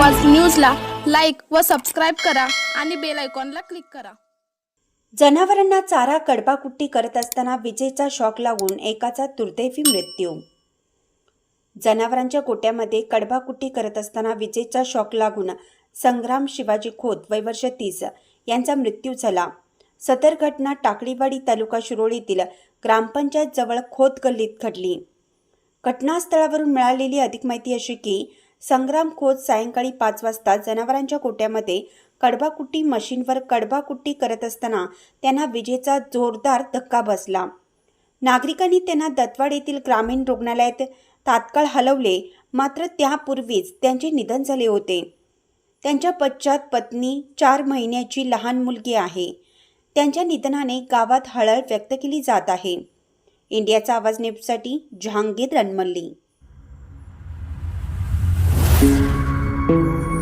व सबस्क्राईब करा आणि बेल आयकॉनला क्लिक करा. जनावरांना चारा कडबाकुट्टी करत असताना विजेचा शॉक लागून एकाचा दुर्दैवी मृत्यू. जनावरांच्या गोट्यामध्ये कडबाकुट्टी करत असताना विजेचा शॉक लागून संग्राम शिवाजी खोत वयवर्ष तीस यांचा मृत्यू झाला. सदर घटना टाकळीवाडी तालुका शिरोळीतील ग्रामपंचायत जवळ खोत गल्लीत घडली. घटनास्थळावरून मिळालेली अधिक माहिती अशी की संग्राम खोत सायंकाळी पाच वाजता जनावरांच्या कोट्यामध्ये कडबाकुट्टी मशीनवर कडबाकुट्टी करत असताना त्यांना विजेचा जोरदार धक्का बसला. नागरिकांनी त्यांना दत्वाड येथील ग्रामीण रुग्णालयात तात्काळ हलवले. मात्र त्यापूर्वीच त्यांचे निधन झाले होते. त्यांच्या पश्चात पत्नी चार महिन्याची लहान मुलगी आहे. त्यांच्या निधनाने गावात हळहळ व्यक्त केली जात आहे. इंडियाचा आवाज नेपसाठी जहांगीर रणमल्ली. Thank you.